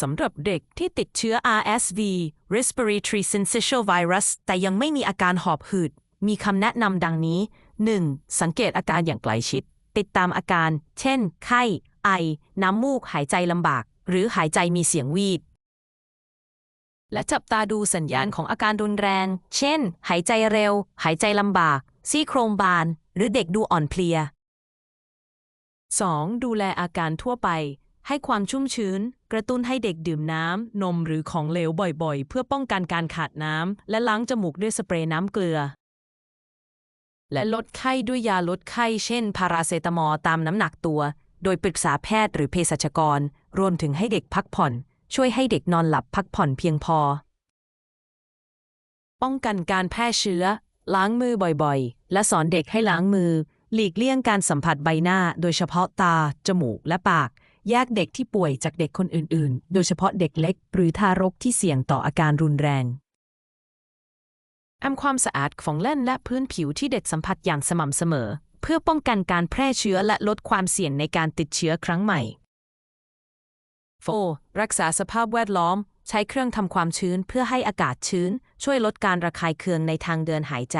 สำหรับเด็กที่ติดเชื้อ RSV Respiratory Syncytial Virus แต่ยังไม่มีอาการหอบหืด มีคำแนะนำดังนี้ 1. สังเกตอาการอย่างใกล้ชิด ติดตามอาการ เช่น ไข้ ไอ น้ำมูก หายใจลำบาก หรือหายใจมีเสียงวีด และจับตาดูสัญญาณของอาการรุนแรง เช่น หายใจเร็ว หายใจลำบาก ซี่โครงบาน หรือเด็กดูอ่อนเพลีย 2. ดูแลอาการทั่วไป ให้ความชุ่มชื้น กระตุ้นให้เด็กดื่มน้ำ นมหรือของเหลวบ่อยๆ เพื่อป้องกันการขาดน้ำ และล้างจมูกด้วยสเปรย์น้ำเกลือ และลดไข้ด้วยยาลดไข้ เช่น พาราเซตามอลตามน้ำหนักตัว โดยปรึกษาแพทย์หรือเภสัชกร รวมถึงให้เด็กพักผ่อน ช่วยให้เด็กนอนหลับพักผ่อนเพียงพอ ป้องกันการแพร่เชื้อ ล้างมือบ่อยๆ และสอนเด็กให้ล้างมือ หลีกเลี่ยงการสัมผัสใบหน้า โดยเฉพาะตา จมูก และปาก แยกเด็กที่ป่วยจากเด็กคนอื่น ๆ โดยเฉพาะเด็กเล็ก หรือทารกที่เสี่ยงต่ออาการรุนแรงทำความสะอาดของเล่นและพื้นผิวที่เด็กสัมผัสอย่างสม่ำเสมอ เพื่อป้องกันการแพร่เชื้อและลดความเสี่ยงในการติดเชื้อครั้งใหม่ 4. รักษาสภาพแวดล้อม ใช้เครื่องทำความชื้นเพื่อให้อากาศชื้น ช่วยลดการระคายเคืองในทางเดินหายใจ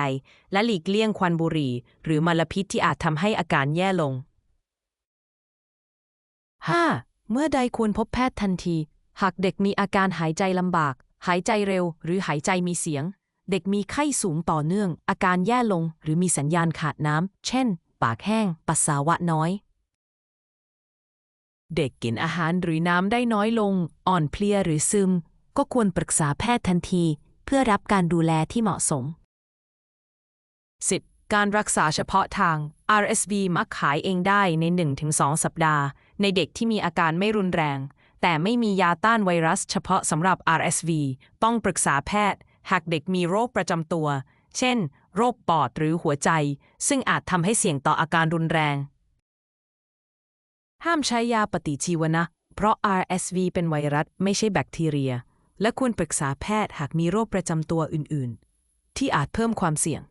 และหลีกเลี่ยงควันบุหรี่ หรือมลพิษที่อาจทำให้อาการแย่ลง 5. เมื่อใดควรพบแพทย์ทันที หากเด็กมีอาการหายใจลำบาก หายใจเร็ว หรือหายใจมีเสียง เด็กมีไข้สูงต่อเนื่อง อาการแย่ลง หรือมีสัญญาณขาดน้ำ เช่น ปากแห้ง ปัสสาวะน้อย เด็กกินอาหารหรือน้ำได้น้อยลง อ่อนเพลียหรือซึม ก็ควรปรึกษาแพทย์ทันที เพื่อรับการดูแลที่เหมาะสม 10. การรักษาเฉพาะทาง RSV มักขายเองได้ใน 1-2 สัปดาห์ ในเด็กที่มีอาการไม่รุนแรง แต่ไม่มียาต้านไวรัสเฉพาะสำหรับ RSV ต้องปรึกษาแพทย์ หากเด็กมีโรคประจำตัว เช่น โรคปอดหรือหัวใจ ซึ่งอาจทำให้เสี่ยงต่ออาการรุนแรง ห้ามใช้ยาปฏิชีวนะ เพราะ RSV เป็นไวรัสไม่ใช่แบคทีเรีย และควรปรึกษาแพทย์หากมีโรคประจำตัวอื่น ๆ ที่อาจเพิ่มความเสี่ยง